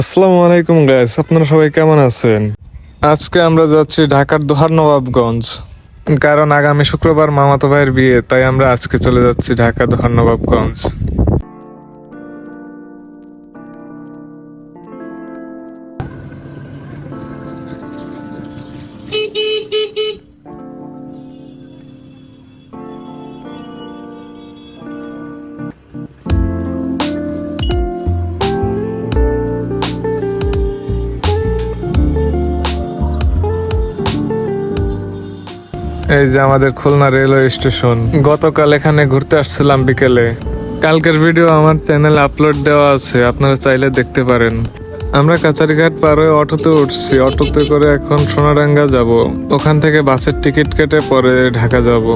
আসসালামু আলাইকুম গাইস আপনারা সবাই কেমন আছেন? আজকে আমরা যাচ্ছি ঢাকার দোহার নবাবগঞ্জ। কারণ আগামী শুক্রবার মামাতো ভাইয়ের বিয়ে, তাই আমরা আজকে চলে যাচ্ছি ঢাকা দোহার নবাবগঞ্জ। এই যে আমাদের খুলনা রেলওয়ে স্টেশন। গতকাল এখানে ঘুরতে আসছিলাম বিকেলে। কালকের ভিডিও আমার চ্যানেলে আপলোড দেওয়া আছে, আপনারা চাইলে দেখতে পারেন। আমরা কাচারিঘাট পার হয়ে অটোতে উঠছি। অটোতে করে এখন সোনাডাঙ্গা যাব। ওখান থেকে বাসের টিকিট কেটে পরে ঢাকা যাব।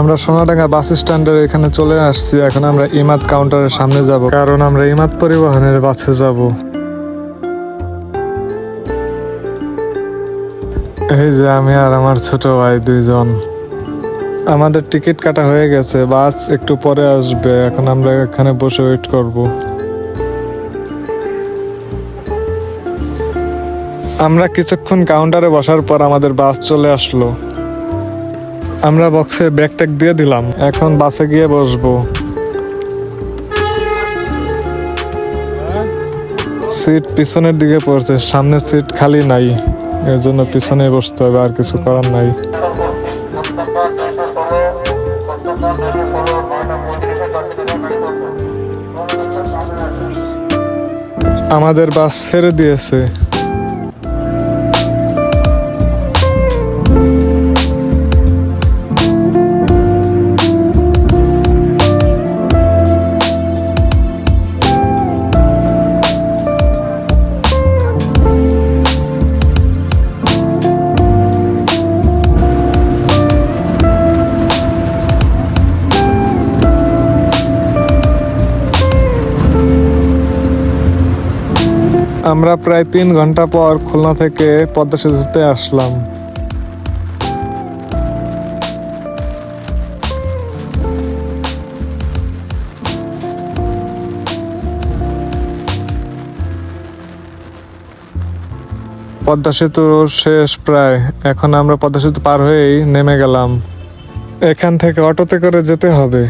আমরা সোনাডাঙ্গা বাস স্ট্যান্ডের এখানে চলে আসছি। এখন আমরা ইমাদ কাউন্টারের সামনে যাব। কারণ আমরা ইমাদ পরিবহনের বাসে যাব। এই যে আমি আর আমার ছোট ভাই দুইজন। আমাদের টিকিট কাটা হয়ে গেছে, বাস একটু পরে আসবে। এখন আমরা এখানে বসে ওয়েট করব। আমরা কিছুক্ষণ কাউন্টারে বসার পর আমাদের বাস চলে আসলো। আমরা বক্সে ব্যাগ ট্যাগ দিয়ে দিলাম। এখন বাসে গিয়ে বসবো। সিট পিছনের দিকে পড়ছে, সামনের সিট খালি নাই। এর জন্য পিছনে বসতে হবে, আর কিছু করার নাই। আমাদের বাস ছেড়ে দিয়েছে। আমরা প্রায় তিন ঘণ্টা পর খুলনা থেকে পদ্মা সেতুতে আসলাম। পদ্মা সেতু শেষ প্রায়, এখন আমরা পদ্মা সেতু পার হয়েই নেমে গেলাম। এখান থেকে অটোতে করে যেতে হবে।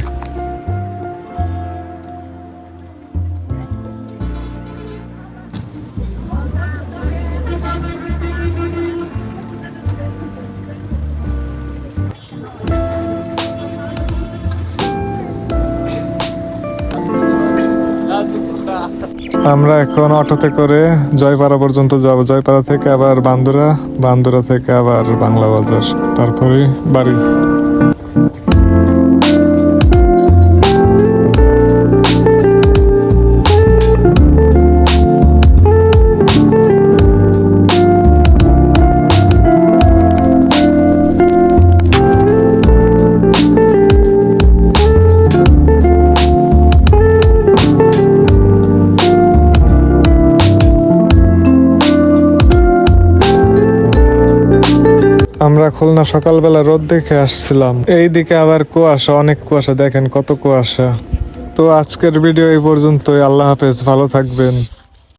আমরা এখন অটোতে করে জয়পাড়া পর্যন্ত যাব। জয়পাড়া থেকে আবার বান্দুরা বান্দুরা থেকে আবার বাংলা বাজার। তারপরে বাড়ি। খুলনা সকালবেলা রোদ দেখে আসছিলাম। এইদিকে আবার কুয়াশা, অনেক কুয়াশা, দেখেন কত কুয়াশা। তো আজকের ভিডিও এই পর্যন্তই, আল্লাহ হাফেজ, ভালো থাকবেন।